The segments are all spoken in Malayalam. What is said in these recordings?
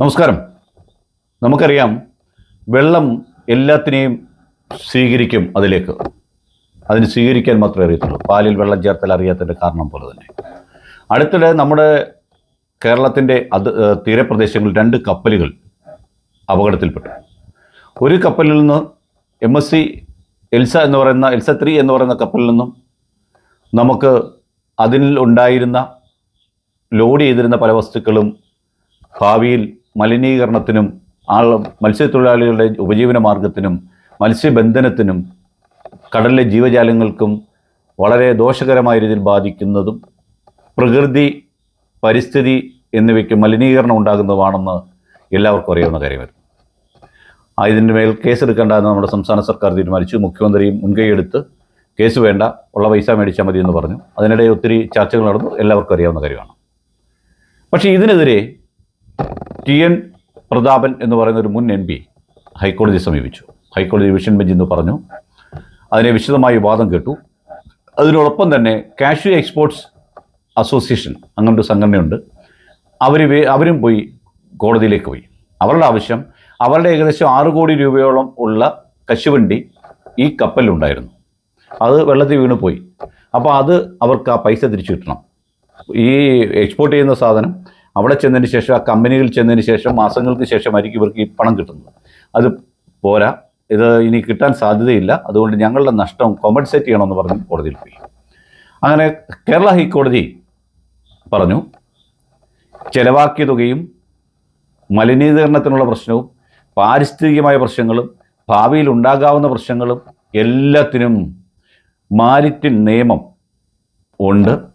നമസ്കാരം. നമുക്കറിയാം വെള്ളം എല്ലാത്തിനെയും സ്വീകരിക്കും അതിലേക്ക്. അതിന് സ്വീകരിക്കാൻ മാത്രമേ അറിയത്തുള്ളൂ. പാലിൽ വെള്ളം ചേർത്താൽ അറിയാത്തതിന്റെ കാരണം പോലെ തന്നെ. അടുത്തിടെ നമ്മുടെ കേരളത്തിന്റെ അത് തീരപ്രദേശങ്ങളിൽ രണ്ട് കപ്പലുകൾ അപകടത്തിൽപ്പെട്ടു. ഒരു കപ്പലിൽ നിന്ന് എം എസ് സി എൽസ എന്ന് പറയുന്ന എൽസ ത്രീ എന്ന് പറയുന്ന കപ്പലിൽ നിന്നും നമുക്ക് അതിൽ ഉണ്ടായിരുന്ന ലോഡ് ചെയ്തിരുന്ന പല വസ്തുക്കളും ഭാവിയിൽ മലിനീകരണത്തിനും ആൾ മത്സ്യത്തൊഴിലാളികളുടെ ഉപജീവന മാർഗത്തിനും മത്സ്യബന്ധനത്തിനും കടലിലെ ജീവജാലങ്ങൾക്കും വളരെ ദോഷകരമായ രീതിയിൽ ബാധിക്കുന്നതും പ്രകൃതി പരിസ്ഥിതി എന്നിവയ്ക്ക് മലിനീകരണം ഉണ്ടാകുന്നതുമാണെന്ന് എല്ലാവർക്കും അറിയാവുന്ന കാര്യമായിരുന്നു. ഇതിന്റെ മേൽ കേസെടുക്കേണ്ടെന്ന് നമ്മുടെ സംസ്ഥാന സർക്കാർ തീരുമാനിച്ചു. മുഖ്യമന്ത്രിയും മുൻകൈയെടുത്ത് കേസ് വേണ്ട ഉള്ള പൈസ മേടിച്ചാൽ മതി എന്ന് പറഞ്ഞു. അതിനിടെ ഒത്തിരി ചർച്ചകൾ നടന്നു. എല്ലാവർക്കും അറിയാവുന്ന കാര്യമാണ്. പക്ഷേ ഇതിനെതിരെ ടി എൻ പ്രതാപൻ എന്ന് പറയുന്ന ഒരു മുൻ എം പി ഹൈക്കോടതിയെ സമീപിച്ചു. ഹൈക്കോടതി ഡിവിഷൻ ബെഞ്ച് എന്ന് പറഞ്ഞു. അതിനെ വിശദമായി വാദം കേട്ടു. അതിനോടൊപ്പം തന്നെ കാഷ്യൂ എക്സ്പോർട്സ് അസോസിയേഷൻ അങ്ങനൊരു സംഘടനയുണ്ട്. അവർ അവരും പോയി കോടതിയിലേക്ക് പോയി. അവരുടെ ആവശ്യം അവരുടെ ഏകദേശം ആറ് കോടി രൂപയോളം ഉള്ള കശുവണ്ടി ഈ കപ്പലിലുണ്ടായിരുന്നു അത് വെള്ളത്തിൽ വീണ് പോയി. അപ്പോൾ അത് അവർക്ക് ആ പൈസ തിരിച്ചു കിട്ടണം. ഈ എക്സ്പോർട്ട് ചെയ്യുന്ന സാധനം അവിടെ ചെന്നതിന് ശേഷം ആ കമ്പനിയിൽ ചെന്നതിന് ശേഷം മാസങ്ങൾക്ക് ശേഷമായിരിക്കും ഇവർക്ക് ഈ പണം കിട്ടുന്നത്. അത് പോരാ. ഇത് ഇനി കിട്ടാൻ സാധ്യതയില്ല. അതുകൊണ്ട് ഞങ്ങളുടെ നഷ്ടം കോമ്പൻസേറ്റ് ചെയ്യണമെന്ന് പറഞ്ഞ് കോടതിയിൽ പോയി. അങ്ങനെ കേരള ഹൈക്കോടതി പറഞ്ഞു ചെലവാക്കിയ തുകയും മലിനീകരണത്തിനുള്ള പ്രശ്നവും പാരിസ്ഥിതികമായ പ്രശ്നങ്ങളും ഭാവിയിൽ ഉണ്ടാകാവുന്ന പ്രശ്നങ്ങളും എല്ലാത്തിനും മാരിറ്റിൻ നിയമം ഉണ്ട്.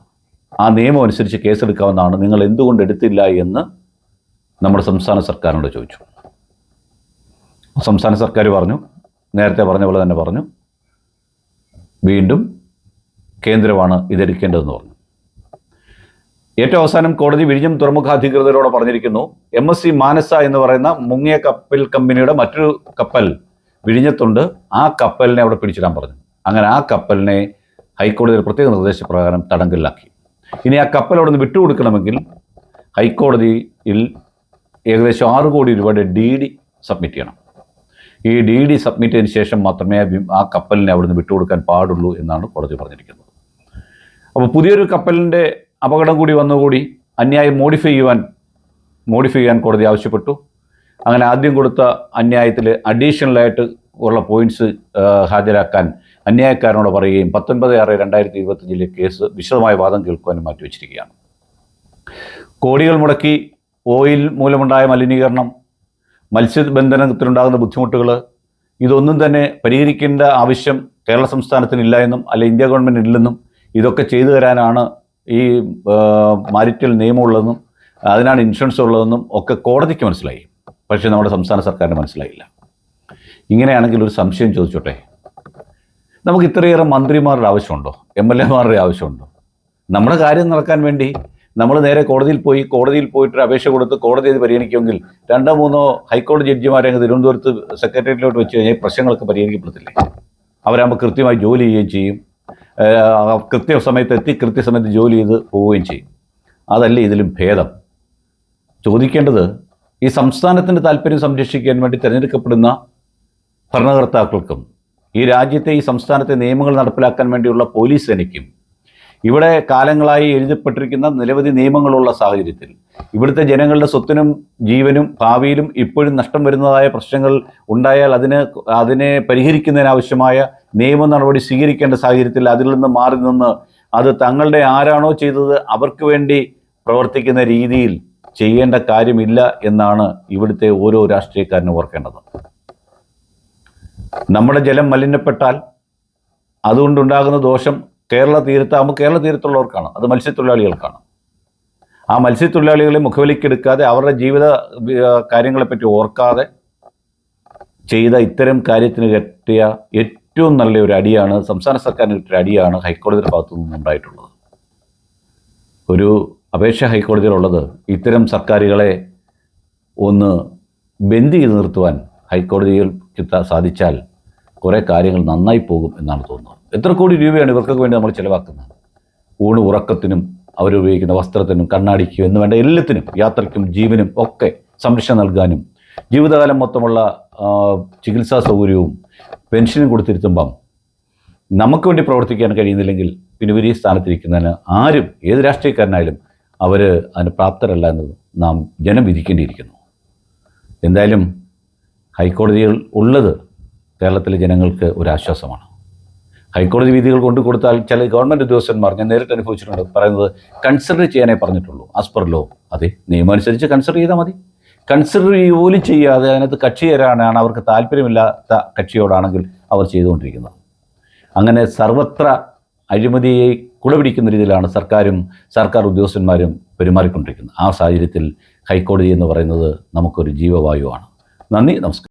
ആ നിയമം അനുസരിച്ച് കേസെടുക്കാവുന്നതാണ്. നിങ്ങൾ എന്തുകൊണ്ട് എടുത്തില്ല എന്ന് നമ്മുടെ സംസ്ഥാന സർക്കാരിനോട് ചോദിച്ചു. സംസ്ഥാന സർക്കാർ പറഞ്ഞു നേരത്തെ പറഞ്ഞ പോലെ തന്നെ പറഞ്ഞു വീണ്ടും കേന്ദ്രമാണ് ഇതെടുക്കേണ്ടതെന്ന് പറഞ്ഞു. ഏറ്റവും അവസാനം കോടതി വിഴിഞ്ഞം തുറമുഖ അധികൃതരോട് പറഞ്ഞിരിക്കുന്നു എം എസ് സി മാനസ എന്ന് പറയുന്ന മുങ്ങിയ കപ്പൽ കമ്പനിയുടെ മറ്റൊരു കപ്പൽ വിഴിഞ്ഞത്തുണ്ട്. ആ കപ്പലിനെ അവിടെ പിടിച്ചിടാൻ പറഞ്ഞു. അങ്ങനെ ആ കപ്പലിനെ ഹൈക്കോടതിയുടെ പ്രത്യേക നിർദ്ദേശപ്രകാരം തടങ്കലിലാക്കി. ഇനി ആ കപ്പൽ അവിടെ നിന്ന് വിട്ടുകൊടുക്കണമെങ്കിൽ ഹൈക്കോടതിയിൽ ഏകദേശം ആറ് കോടി രൂപയുടെ ഡി ഡി സബ്മിറ്റ് ചെയ്യണം. ഈ ഡി ഡി സബ്മിറ്റ് ചെയ്തതിന് ശേഷം മാത്രമേ ആ കപ്പലിനെ അവിടെ അവിടുന്ന് വിട്ടുകൊടുക്കാൻ പാടുള്ളൂ എന്നാണ് കോടതി പറഞ്ഞിരിക്കുന്നത്. അപ്പോൾ പുതിയൊരു കപ്പലിന്റെ അപകടം കൂടി വന്നുകൂടി അന്യായം മോഡിഫൈ ചെയ്യുവാൻ മോഡിഫൈ ചെയ്യാൻ കോടതി ആവശ്യപ്പെട്ടു. അങ്ങനെ ആദ്യം കൊടുത്ത അന്യായത്തിൽ അഡീഷണലായിട്ട് ഉള്ള പോയിന്റ്സ് ഹാജരാക്കാൻ അന്യായക്കാരനോട് പറയുകയും പത്തൊൻപത് ആറ് രണ്ടായിരത്തി ഇരുപത്തഞ്ചിലെ കേസ് വിശദമായ വാദം കേൾക്കുവാനും മാറ്റിവെച്ചിരിക്കുകയാണ്. കോടികൾ മുടക്കി ഓയിൽ മൂലമുണ്ടായ മലിനീകരണം മത്സ്യബന്ധനത്തിലുണ്ടാകുന്ന ബുദ്ധിമുട്ടുകൾ ഇതൊന്നും തന്നെ പരിഹരിക്കേണ്ട ആവശ്യം കേരള സംസ്ഥാനത്തിനില്ല എന്നും അല്ലെ ഇന്ത്യ ഗവൺമെന്റ് ഇല്ലെന്നും ഇതൊക്കെ ചെയ്തു തരാനാണ് ഈ മാരിറ്റൽ നിയമമുള്ളതെന്നും അതിനാണ് ഇൻഷുറൻസ് ഉള്ളതെന്നും ഒക്കെ കോടതിക്ക് മനസ്സിലായി. പക്ഷേ നമ്മുടെ സംസ്ഥാന സർക്കാരിന് മനസ്സിലായില്ല. ഇങ്ങനെയാണെങ്കിൽ ഒരു സംശയം ചോദിച്ചോട്ടെ? നമുക്ക് ഇത്രയേറെ മന്ത്രിമാരുടെ ആവശ്യമുണ്ടോ? എം എൽ എമാരുടെ ആവശ്യമുണ്ടോ? നമ്മുടെ കാര്യം നടക്കാൻ വേണ്ടി നമ്മൾ നേരെ കോടതിയിൽ പോയി കോടതിയിൽ പോയിട്ട് അപേക്ഷ കൊടുത്ത് കോടതി അത് പരിഗണിക്കുമെങ്കിൽ രണ്ടോ മൂന്നോ ഹൈക്കോടതി ജഡ്ജിമാരെ അങ്ങ് തിരുവനന്തപുരത്ത് സെക്രട്ടേറിയറ്റിലോട്ട് വെച്ച് കഴിഞ്ഞാൽ പ്രശ്നങ്ങളൊക്കെ പരിഹരിക്കപ്പെടത്തില്ലേ? അവരാകുമ്പോൾ കൃത്യമായി ജോലി ചെയ്യുകയും ചെയ്യും. കൃത്യ കൃത്യസമയത്ത് എത്തി കൃത്യസമയത്ത് ജോലി ചെയ്ത് പോവുകയും ചെയ്യും. അതല്ലേ ഇതിലും ഭേദം? ചോദിക്കേണ്ടത് ഈ സംസ്ഥാനത്തിന്റെ താല്പര്യം സംരക്ഷിക്കാൻ വേണ്ടി തിരഞ്ഞെടുക്കപ്പെടുന്ന ഭരണകർത്താക്കൾക്കും ഈ രാജ്യത്തെ ഈ സംസ്ഥാനത്തെ നിയമങ്ങൾ നടപ്പിലാക്കാൻ വേണ്ടിയുള്ള പോലീസ് സേനയ്ക്കും ഇവിടെ കാലങ്ങളായി എഴുതപ്പെട്ടിരിക്കുന്ന നിരവധി നിയമങ്ങളുള്ള സാഹചര്യത്തിൽ ഇവിടുത്തെ ജനങ്ങളുടെ സ്വത്തിനും ജീവനും ഭാവിയിലും ഇപ്പോഴും നഷ്ടം വരുന്നതായ പ്രശ്നങ്ങൾ ഉണ്ടായാൽ അതിന് അതിനെ പരിഹരിക്കുന്നതിനാവശ്യമായ നിയമ നടപടി സ്വീകരിക്കേണ്ട സാഹചര്യത്തിൽ അതിൽ നിന്ന് മാറി നിന്ന് അത് തങ്ങളുടെ ആരാണോ ചെയ്തത് അവർക്ക് വേണ്ടി പ്രവർത്തിക്കുന്ന രീതിയിൽ ചെയ്യേണ്ട കാര്യമില്ല എന്നാണ് ഇവിടുത്തെ ഓരോ രാഷ്ട്രീയക്കാരനും ഓർക്കേണ്ടത്. നമ്മുടെ ജലം മലിനപ്പെട്ടാൽ അതുകൊണ്ടുണ്ടാകുന്ന ദോഷം കേരള തീരത്താകുമ്പോൾ കേരള തീരത്തുള്ളവർക്കാണ്. അത് മത്സ്യത്തൊഴിലാളികൾക്കാണ്. ആ മത്സ്യത്തൊഴിലാളികളെ മുഖവിലിക്കെടുക്കാതെ അവരുടെ ജീവിത കാര്യങ്ങളെപ്പറ്റി ഓർക്കാതെ ചെയ്ത ഇത്തരം കാര്യത്തിന് കെട്ടിയ ഏറ്റവും നല്ല ഒരു അടിയാണ് സംസ്ഥാന സർക്കാരിന് കിട്ടിയ അടിയാണ് ഹൈക്കോടതിയുടെ ഭാഗത്തു നിന്നുണ്ടായിട്ടുള്ളത് ഒരു അപേക്ഷ ഹൈക്കോടതിയിലുള്ളത് ഇത്തരം സർക്കാരുകളെ ഒന്ന് ബന്ദ് ചെയ്ത് നിർത്തുവാൻ ഹൈക്കോടതിയിൽ കിട്ടാൻ സാധിച്ചാൽ കുറേ കാര്യങ്ങൾ നന്നായി പോകും എന്നാണ് തോന്നുന്നത്. എത്ര കോടി രൂപയാണ് ഇവർക്കൊക്കെ വേണ്ടി നമ്മൾ ചിലവാക്കുന്നത്? ഊണ് ഉറക്കത്തിനും അവരുപയോഗിക്കുന്ന വസ്ത്രത്തിനും കണ്ണാടിക്കും എന്ന് വേണ്ട എല്ലാത്തിനും യാത്രയ്ക്കും ജീവനും ഒക്കെ സംരക്ഷണം നൽകാനും ജീവിതകാലം മൊത്തമുള്ള ചികിത്സാ സൗകര്യവും പെൻഷനും കൊടുത്തിരുത്തുമ്പം നമുക്ക് വേണ്ടി പ്രവർത്തിക്കാൻ കഴിയുന്നില്ലെങ്കിൽ പിന്നെ വലിയ സ്ഥാനത്തിരിക്കുന്നതിന് ആരും ഏത് രാഷ്ട്രീയക്കാരനായാലും അവർ അതിന് പ്രാപ്തരല്ല എന്നത് നാം ജനം വിധിക്കേണ്ടിയിരിക്കുന്നു. എന്തായാലും ഹൈക്കോടതികൾ ഉള്ളത് കേരളത്തിലെ ജനങ്ങൾക്ക് ഒരു ആശ്വാസമാണ് ഹൈക്കോടതി വിധികൾ കൊണ്ടു കൊടുത്താൽ ചില ഗവൺമെന്റ് ഉദ്യോഗസ്ഥന്മാർ ഞാൻ നേരിട്ട് അനുഭവിച്ചിട്ടുണ്ട് പറയുന്നത് കൺസിഡർ ചെയ്യാനേ പറഞ്ഞിട്ടുള്ളൂ ആസ് പെർ ലോ അതെ നിയമം അനുസരിച്ച് കൺസിഡർ ചെയ്താൽ മതി. കൺസിഡർ പോലും ചെയ്യാതെ അതിനകത്ത് കക്ഷി തരാനാണ് അവർക്ക് താല്പര്യമില്ലാത്ത കക്ഷിയോടാണെങ്കിൽ അവർ ചെയ്തുകൊണ്ടിരിക്കുന്നത്. അങ്ങനെ സർവത്ര അഴിമതിയെ കുളപിടിക്കുന്ന രീതിയിലാണ് സർക്കാരും സർക്കാർ ഉദ്യോഗസ്ഥന്മാരും പെരുമാറിക്കൊണ്ടിരിക്കുന്നത്. ആ സാഹചര്യത്തിൽ ഹൈക്കോടതി എന്ന് പറയുന്നത് നമുക്കൊരു ജീവവായുവാണ്. നന്ദി നമസ്കാരം.